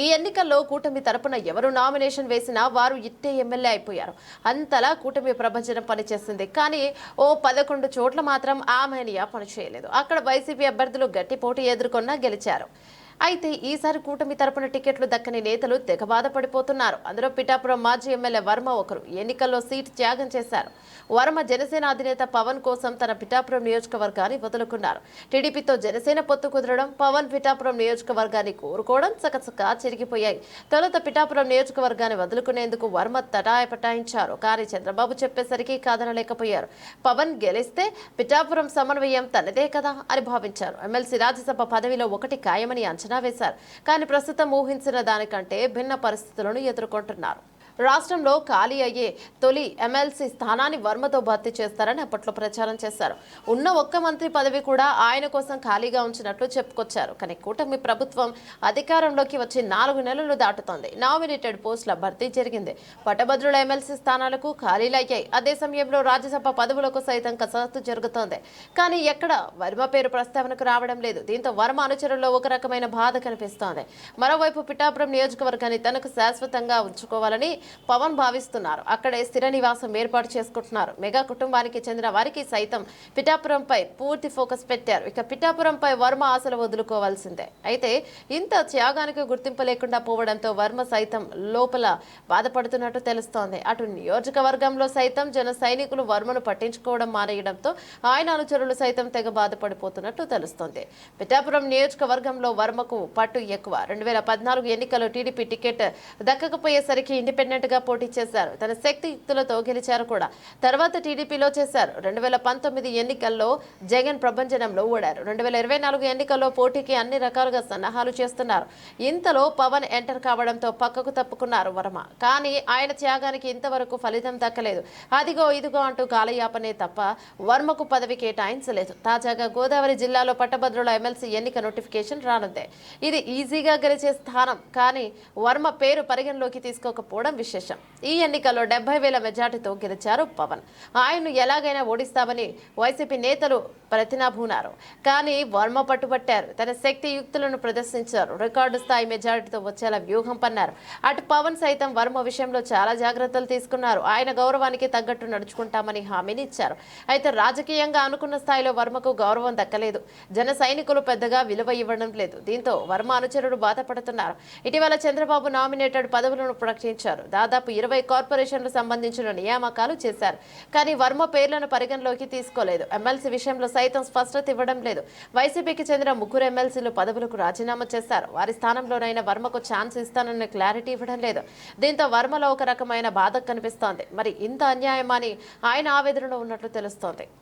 ఈ ఎన్నికల్లో కూటమి తరపున ఎవరు నామినేషన్ వేసినా వారు ఇట్టే ఎమ్మెల్యే అయిపోయారు. అంతలా కూటమి ప్రభంజనం పనిచేసింది కానీ ఓ పదకొండు చోట్ల మాత్రం ఆమెనియా పనిచేయలేదు. అక్కడ వైసీపీ అభ్యర్థులు గట్టి పోటీ ఎదుర్కొన్నా గెలిచారు. అయితే ఈసారి కూటమి తరపున టికెట్లు దక్కని నేతలు తెగ బాధపడిపోతున్నారు. అందులో పిఠాపురం మాజీ ఎమ్మెల్యే వర్మ ఒకరు ఎన్నికల్లో సీటు త్యాగం చేశారు. వర్మ జనసేన అధినేత పవన్ కోసం తన పిఠాపురం నియోజకవర్గాన్ని వదులుకున్నారు. టీడీపీతో జనసేన పొత్తు కుదరడం పవన్ పిఠాపురం నియోజకవర్గాన్ని కోరుకోవడం సకసకా చెరిగిపోయాయి. తొలుత పిఠాపురం నియోజకవర్గాన్ని వదులుకునేందుకు వర్మ తటాయ పటాయించారు. కానీ చంద్రబాబు చెప్పేసరికి కాదనలేకపోయారు. పవన్ గెలిస్తే పిఠాపురం సమన్వయం తనదే కదా అని భావించారు. ఎమ్మెల్సీ రాజ్యసభ పదవిలో ఒకటి ఖాయమని అంచనా వేశారు. కానీ ప్రస్తుతం ఊహించిన దానికంటే భిన్న పరిస్థితులను ఎదుర్కొంటున్నారు. రాష్ట్రంలో ఖాళీ అయ్యే తొలి ఎమ్మెల్సీ స్థానాన్ని వర్మతో భర్తీ చేస్తారని అప్పట్లో ప్రచారం చేశారు. ఉన్న ఒక్క మంత్రి పదవి కూడా ఆయన కోసం ఖాళీగా ఉంచినట్లు చెప్పుకొచ్చారు. కానీ కూటమి ప్రభుత్వం అధికారంలోకి వచ్చి నాలుగు నెలలు దాటుతోంది. నామినేటెడ్ పోస్టుల భర్తీ జరిగింది. పట్టభద్రుల ఎమ్మెల్సీ స్థానాలకు ఖాళీలు అయ్యాయి. అదే సమయంలో రాజ్యసభ పదవులకు సైతం కసరత్తు జరుగుతోంది. కానీ ఎక్కడ? వర్మ పేరు ప్రస్తావనకు రావడం లేదు. దీంతో వర్మ అనుచరుల్లో ఒక రకమైన బాధ కనిపిస్తోంది. మరోవైపు పిఠాపురం నియోజకవర్గాన్ని తనకు శాశ్వతంగా ఉంచుకోవాలని పవన్ భావిస్తున్నారు. అక్కడే స్థిర నివాసం ఏర్పాటు చేసుకుంటున్నారు. మెగా కుటుంబానికి చెందిన వారికి సైతం పిఠాపురంపై పూర్తి ఫోకస్ పెట్టారు. ఇక పిఠాపురంపై వర్మ ఆశలు వదులుకోవాల్సిందే. అయితే ఇంత త్యాగానికి గుర్తింపు లేకుండా పోవడంతో వర్మ సైతం లోపల బాధపడుతున్నట్టు తెలుస్తోంది. అటు నియోజకవర్గంలో సైతం జన సైనికులు వర్మను పట్టించుకోవడం మానేయడంతో ఆయన అనుచరులు సైతం తెగ బాధపడిపోతున్నట్టు తెలుస్తోంది. పిఠాపురం నియోజకవర్గంలో వర్మకు పట్టు ఎక్కువ. రెండు వేల పద్నాలుగు ఎన్నికల్లో టీడీపీ టికెట్ దక్కకపోయేసరికి ఇండిపెండెంట్ గా పోటీ చేశారు. తన శక్తి యుక్తులతో గెలిచారు కూడా. తర్వాత టీడీపీలో చేశారు. రెండు వేల పంతొమ్మిది ఎన్నికల్లో జగన్ ప్రభంజనంలో ఓడారు. రెండు వేల ఇరవై నాలుగు ఎన్నికల్లో పోటీకి అన్ని రకాలుగా సన్నాహాలు చేస్తున్నారు. ఇంతలో పవన్ ఎంటర్ కావడంతో పక్కకు తప్పుకున్నారు వర్మ. కానీ ఆయన త్యాగానికి ఇంతవరకు ఫలితం దక్కలేదు. అదిగో ఇదిగో అంటూ కాలయాపనే తప్ప వర్మకు పదవి కేటాయించలేదు. తాజాగా గోదావరి జిల్లాలో పట్టభద్రుల ఎమ్మెల్సీ ఎన్నిక నోటిఫికేషన్ రానుంది. ఇది ఈజీగా గెలిచే స్థానం. కానీ వర్మ పేరు పరిగణలోకి తీసుకోకపోవడం విశేషం. ఈ ఎన్నికల్లో డెబ్బై వేల మెజార్టీతో గెలిచారు పవన్. ఆయన్ను ఎలాగైనా ఓడిస్తామని వైసీపీ నేతలు ప్రతినాభూనారు. కానీ వర్మ పట్టుబట్టారు. తన శక్తి యుక్తులను ప్రదర్శించారు. రికార్డు స్థాయి మెజారిటీతో వచ్చేలా వ్యూహం పన్నారు. అటు పవన్ సైతం వర్మ విషయంలో చాలా జాగ్రత్తలు తీసుకున్నారు. ఆయన గౌరవానికి తగ్గట్టు నడుచుకుంటామని హామీని ఇచ్చారు. అయితే రాజకీయంగా అనుకున్న స్థాయిలో వర్మకు గౌరవం దక్కలేదు. జన సైనికులు పెద్దగా విలువ ఇవ్వడం లేదు. దీంతో వర్మ అనుచరుడు బాధపడుతున్నారు. ఇటీవల చంద్రబాబు నామినేటెడ్ పదవులను ప్రకటించారు. దాదాపు ఇరవై కార్పొరేషన్లు సంబంధించిన నియామకాలు చేశారు. కానీ వర్మ పేర్లను పరిగణలోకి తీసుకోలేదు. ఎమ్మెల్సీ విషయంలో సైతం స్పష్టత ఇవ్వడం లేదు. వైసీపీకి చెందిన ముగ్గురు ఎమ్మెల్సీలు పదవులకు రాజీనామా చేశారు. వారి స్థానంలోనైనా వర్మకు ఛాన్స్ ఇస్తానన్న క్లారిటీ ఇవ్వడం లేదు. దీంతో వర్మలో ఒక రకమైన బాధ కనిపిస్తోంది. మరి ఇంత అన్యాయమని ఆయన ఆవేదనలో ఉన్నట్లు తెలుస్తోంది.